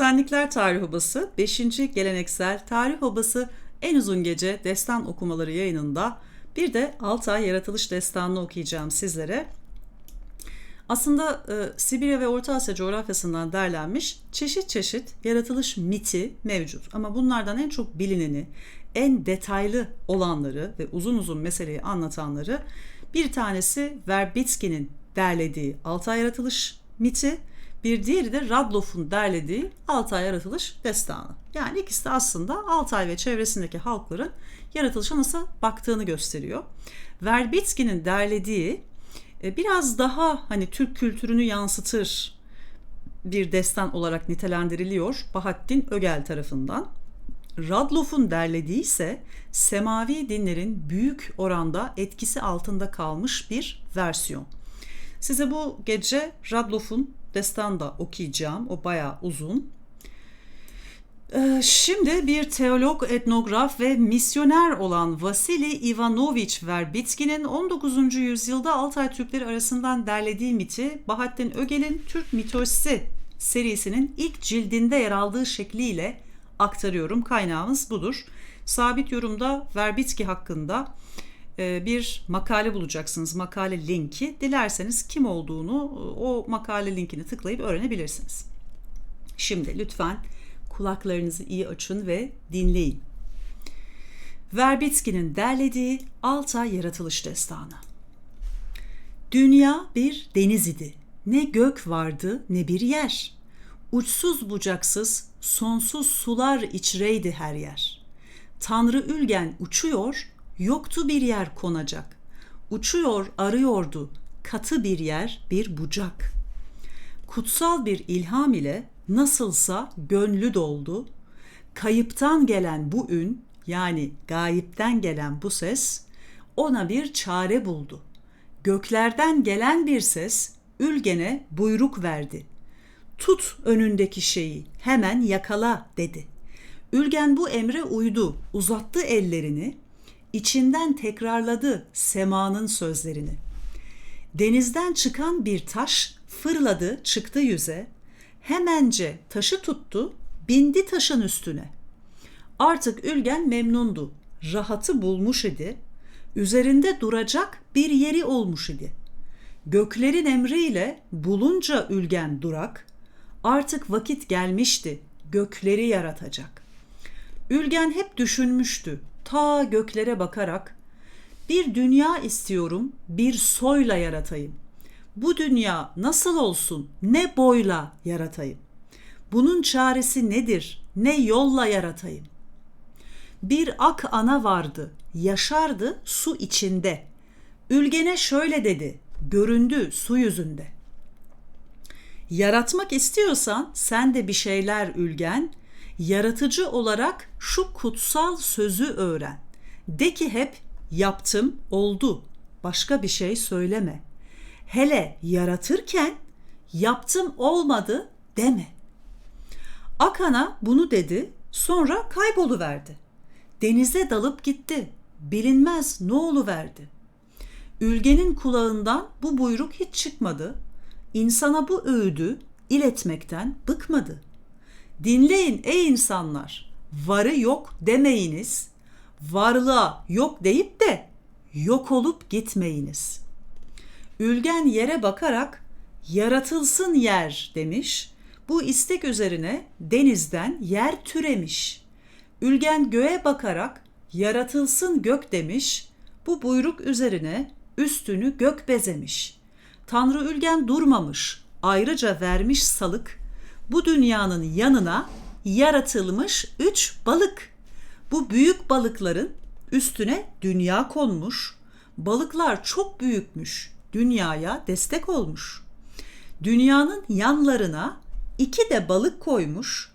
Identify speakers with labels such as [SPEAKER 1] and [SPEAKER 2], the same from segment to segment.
[SPEAKER 1] Esenlikler Tarih Obası 5. geleneksel Tarih Obası en uzun gece destan okumaları yayınında bir de Altay Yaratılış Destanı'nı okuyacağım sizlere. Aslında e, Sibirya ve Orta Asya coğrafyasından derlenmiş çeşit çeşit yaratılış miti mevcut. Ama bunlardan en çok bilineni, en detaylı olanları ve uzun uzun meseleyi anlatanları bir tanesi Verbitsky'nin derlediği Altay Yaratılış miti, bir diğeri de Radloff'un derlediği Altay Yaratılış Destanı. Yani ikisi de aslında Altay ve çevresindeki halkların yaratılışa nasıl baktığını gösteriyor. Verbitsky'nin derlediği e, biraz daha hani Türk kültürünü yansıtır bir destan olarak nitelendiriliyor Bahattin Ögel tarafından. Radloff'un derlediği ise semavi dinlerin büyük oranda etkisi altında kalmış bir versiyon. Size bu gece Radloff'un destan da okuyacağım. O bayağı uzun. Ee, şimdi bir teolog, etnograf ve misyoner olan Vasili Ivanovich Verbitsky'nin 19. yüzyılda Altay Türkleri arasından derlediği miti Bahattin Ögel'in Türk mitolojisi serisinin ilk cildinde yer aldığı şekliyle aktarıyorum. Kaynağımız budur. Sabit yorumda Verbitsky hakkında bir makale bulacaksınız. Makale linki. Dilerseniz kim olduğunu o makale linkini tıklayıp öğrenebilirsiniz. Şimdi lütfen kulaklarınızı iyi açın ve dinleyin. Verbitsky'nin derlediği Altay Yaratılış Destanı. Dünya bir deniz idi. Ne gök vardı ne bir yer. Uçsuz bucaksız, sonsuz sular içreydi her yer. Tanrı Ülgen uçuyor, yoktu bir yer konacak. Uçuyor arıyordu, katı bir yer, bir bucak. Kutsal bir ilham ile nasılsa gönlü doldu. Kayıptan gelen bu ün yani gayipten gelen bu ses ona bir çare buldu. Göklerden gelen bir ses Ülgen'e buyruk verdi. Tut önündeki şeyi, hemen yakala dedi. Ülgen bu emre uydu, uzattı ellerini, içinden tekrarladı semanın sözlerini. Denizden çıkan bir taş fırladı, çıktı yüze, Hemence taşı tuttu, bindi taşın üstüne. Artık Ülgen memnundu. Rahatı bulmuş idi. Üzerinde duracak bir yeri olmuş idi. Göklerin emriyle bulunca Ülgen durak, artık vakit gelmişti gökleri yaratacak. Ülgen hep düşünmüştü ta göklere bakarak bir dünya istiyorum bir soyla yaratayım bu dünya nasıl olsun, ne boyla yaratayım? Bunun çaresi nedir, ne yolla yaratayım? Bir ak ana vardı, yaşardı su içinde. Ülgene şöyle dedi, göründü su yüzünde. Yaratmak istiyorsan sen de bir şeyler ülgen, yaratıcı olarak şu kutsal sözü öğren. De ki hep yaptım, oldu. Başka bir şey söyleme.'' hele yaratırken yaptım olmadı deme. Akana bunu dedi sonra kayboluverdi. Denize dalıp gitti. Bilinmez ne verdi. Ülgenin kulağından bu buyruk hiç çıkmadı. İnsana bu öğüdü iletmekten bıkmadı. Dinleyin ey insanlar, varı yok demeyiniz, varlığa yok deyip de yok olup gitmeyiniz.'' Ülgen yere bakarak yaratılsın yer demiş. Bu istek üzerine denizden yer türemiş. Ülgen göğe bakarak yaratılsın gök demiş. Bu buyruk üzerine üstünü gök bezemiş. Tanrı Ülgen durmamış, ayrıca vermiş salık. Bu dünyanın yanına yaratılmış üç balık. Bu büyük balıkların üstüne dünya konmuş. Balıklar çok büyükmüş dünyaya destek olmuş. Dünyanın yanlarına iki de balık koymuş.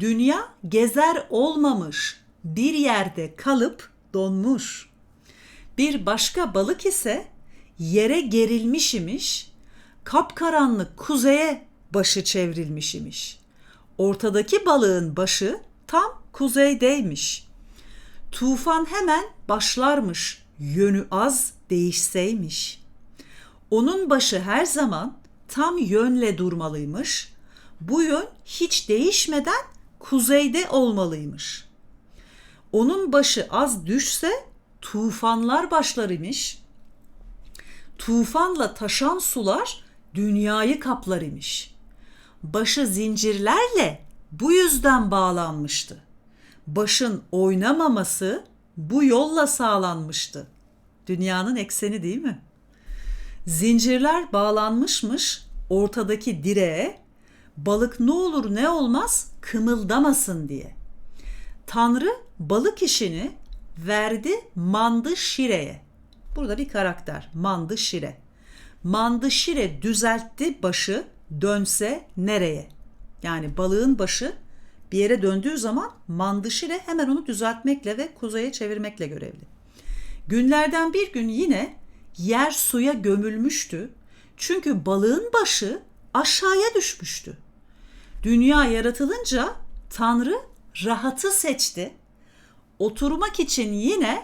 [SPEAKER 1] Dünya gezer olmamış, bir yerde kalıp donmuş. Bir başka balık ise yere gerilmiş imiş, kapkaranlık kuzeye başı çevrilmiş imiş. Ortadaki balığın başı tam kuzeydeymiş. Tufan hemen başlarmış, yönü az değişseymiş.'' Onun başı her zaman tam yönle durmalıymış. bu yön hiç değişmeden kuzeyde olmalıymış. Onun başı az düşse tufanlar başlar imiş. Tufanla taşan sular dünyayı kaplar imiş. Başı zincirlerle bu yüzden bağlanmıştı. Başın oynamaması bu yolla sağlanmıştı. Dünyanın ekseni değil mi? Zincirler bağlanmışmış ortadaki direğe balık ne olur ne olmaz kımıldamasın diye. Tanrı balık işini verdi Mandı Şire'ye. Burada bir karakter Mandı Şire. Mandı Şire düzeltti başı dönse nereye? Yani balığın başı bir yere döndüğü zaman Mandı Şire hemen onu düzeltmekle ve kuzeye çevirmekle görevli. Günlerden bir gün yine yer suya gömülmüştü. Çünkü balığın başı aşağıya düşmüştü. Dünya yaratılınca Tanrı rahatı seçti. Oturmak için yine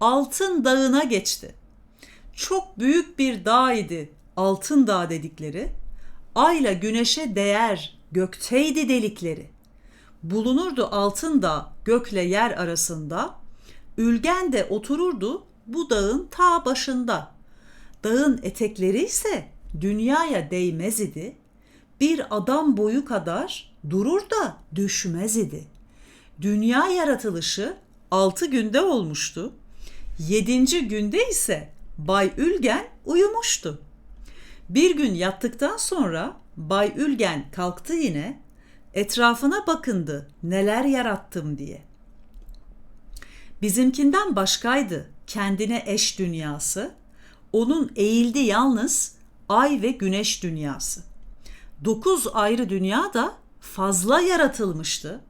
[SPEAKER 1] Altın Dağı'na geçti. Çok büyük bir dağ idi Altın Dağ dedikleri. Ayla güneşe değer gökteydi delikleri. Bulunurdu Altın Dağ gökle yer arasında. Ülgen de otururdu bu dağın ta başında. Dağın etekleri ise dünyaya değmez idi. Bir adam boyu kadar durur da düşmez idi. Dünya yaratılışı altı günde olmuştu. Yedinci günde ise Bay Ülgen uyumuştu. Bir gün yattıktan sonra Bay Ülgen kalktı yine, etrafına bakındı neler yarattım diye. Bizimkinden başkaydı kendine eş dünyası. Onun eğildi yalnız ay ve güneş dünyası. Dokuz ayrı dünya da fazla yaratılmıştı.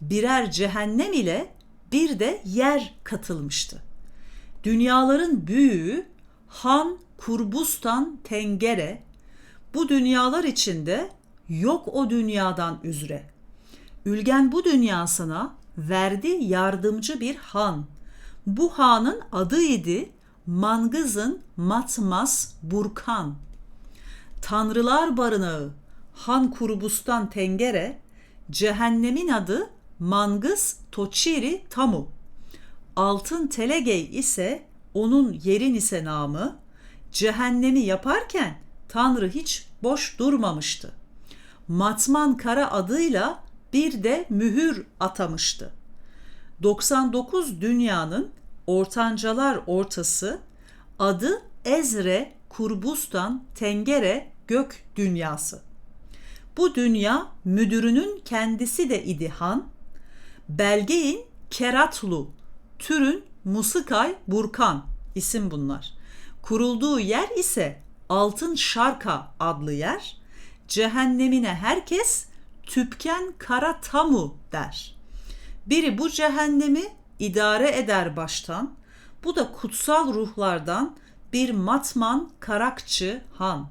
[SPEAKER 1] Birer cehennem ile bir de yer katılmıştı. Dünyaların büyüğü Han, Kurbustan, Tengere. Bu dünyalar içinde yok o dünyadan üzre. Ülgen bu dünyasına verdi yardımcı bir han. Bu hanın adıydı Mangız'ın Matmas Burkan. Tanrılar barınağı Han Kurbustan Tengere, cehennemin adı Mangız Toçiri Tamu. Altın Telegey ise onun yerin ise namı, cehennemi yaparken Tanrı hiç boş durmamıştı. Matman Kara adıyla bir de mühür atamıştı. 99 dünyanın ortancalar ortası adı Ezre Kurbustan Tengere Gök Dünyası. Bu dünya müdürünün kendisi de idi han. Belgeyin Keratlu, türün Musikay Burkan isim bunlar. Kurulduğu yer ise Altın Şarka adlı yer. Cehennemine herkes tüpken kara tamu der. Biri bu cehennemi idare eder baştan. Bu da kutsal ruhlardan bir matman karakçı han.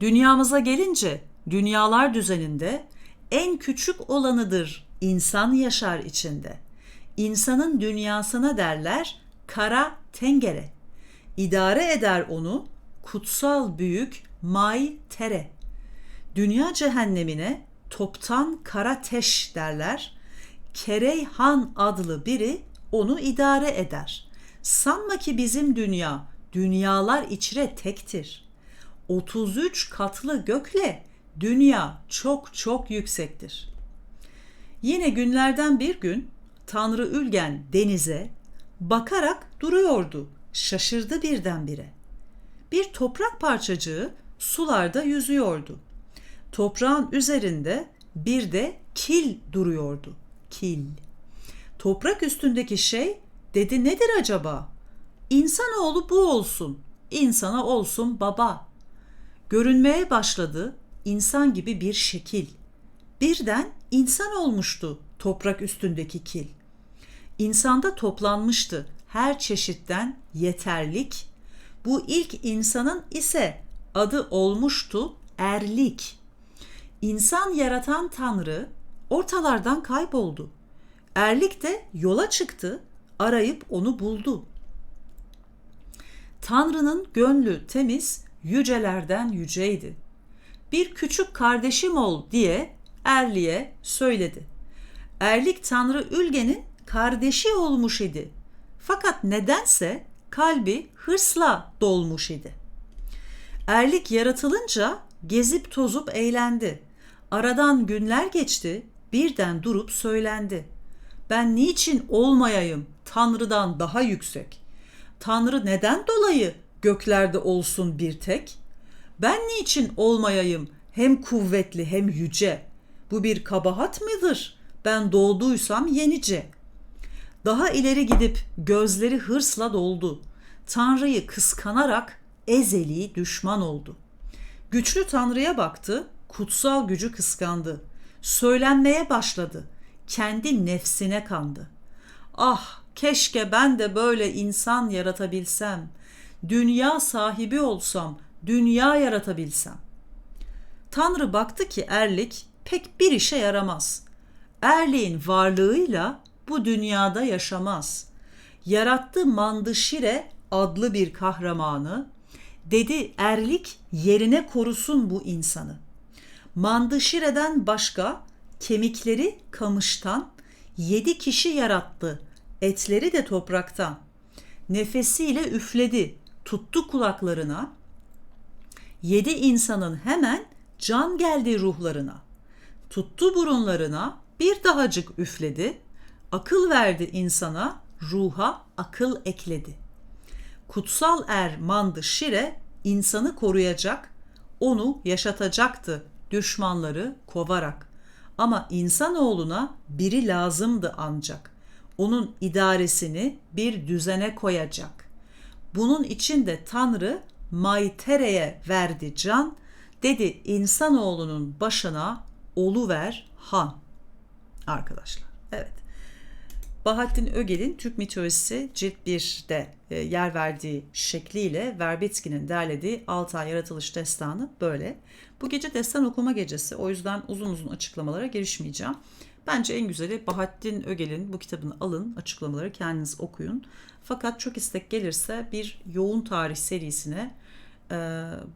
[SPEAKER 1] Dünyamıza gelince dünyalar düzeninde en küçük olanıdır insan yaşar içinde. İnsanın dünyasına derler kara tengere. İdare eder onu kutsal büyük May Tere. Dünya cehennemine toptan kara teş derler. Kereyhan adlı biri onu idare eder. Sanma ki bizim dünya dünyalar içre tektir. 33 katlı gökle dünya çok çok yüksektir. Yine günlerden bir gün Tanrı Ülgen denize bakarak duruyordu. Şaşırdı birdenbire. Bir toprak parçacığı sularda yüzüyordu. Toprağın üzerinde bir de kil duruyordu. Kil. Toprak üstündeki şey dedi nedir acaba? İnsanoğlu bu olsun. İnsana olsun baba. Görünmeye başladı insan gibi bir şekil. Birden insan olmuştu toprak üstündeki kil. İnsanda toplanmıştı her çeşitten yeterlik. Bu ilk insanın ise adı olmuştu erlik. İnsan yaratan Tanrı ortalardan kayboldu. Erlik de yola çıktı, arayıp onu buldu. Tanrı'nın gönlü temiz, yücelerden yüceydi. bir küçük kardeşim ol diye Erlik'e söyledi. Erlik Tanrı Ülge'nin kardeşi olmuş idi. Fakat nedense kalbi hırsla dolmuş idi. Erlik yaratılınca gezip tozup eğlendi. Aradan günler geçti, birden durup söylendi. Ben niçin olmayayım Tanrı'dan daha yüksek? Tanrı neden dolayı göklerde olsun bir tek? Ben niçin olmayayım hem kuvvetli hem yüce? Bu bir kabahat mıdır? Ben doğduysam yenice. Daha ileri gidip gözleri hırsla doldu. Tanrı'yı kıskanarak ezeli düşman oldu. Güçlü Tanrı'ya baktı, kutsal gücü kıskandı. Söylenmeye başladı. Kendi nefsine kandı. Ah, keşke ben de böyle insan yaratabilsem. Dünya sahibi olsam, dünya yaratabilsem. Tanrı baktı ki Erlik pek bir işe yaramaz. Erliğin varlığıyla bu dünyada yaşamaz. Yarattı Mandışire adlı bir kahramanı. Dedi Erlik yerine korusun bu insanı. Mandışire'den başka kemikleri kamıştan, yedi kişi yarattı, etleri de topraktan. Nefesiyle üfledi, tuttu kulaklarına. Yedi insanın hemen can geldi ruhlarına. Tuttu burunlarına, bir dahacık üfledi. Akıl verdi insana, ruha akıl ekledi. Kutsal er mandı şire insanı koruyacak, onu yaşatacaktı düşmanları kovarak. Ama insanoğluna biri lazımdı ancak. Onun idaresini bir düzene koyacak. Bunun için de Tanrı Maytere'ye verdi can, dedi insanoğlunun başına oluver han. Arkadaşlar, evet. Bahattin Ögel'in Türk mitolojisi cilt 1'de e, yer verdiği şekliyle Verbitski'nin derlediği Altay Yaratılış Destanı böyle. Bu gece destan okuma gecesi. O yüzden uzun uzun açıklamalara girişmeyeceğim. Bence en güzeli Bahattin Ögel'in bu kitabını alın, açıklamaları kendiniz okuyun. Fakat çok istek gelirse bir yoğun tarih serisine e,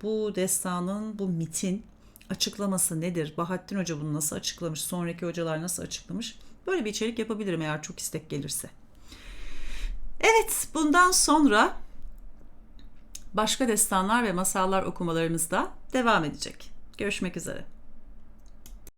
[SPEAKER 1] bu destanın, bu mitin açıklaması nedir? Bahattin Hoca bunu nasıl açıklamış? Sonraki hocalar nasıl açıklamış? Böyle bir içerik yapabilirim eğer çok istek gelirse. Evet, bundan sonra başka destanlar ve masallar okumalarımız da devam edecek. Görüşmek üzere.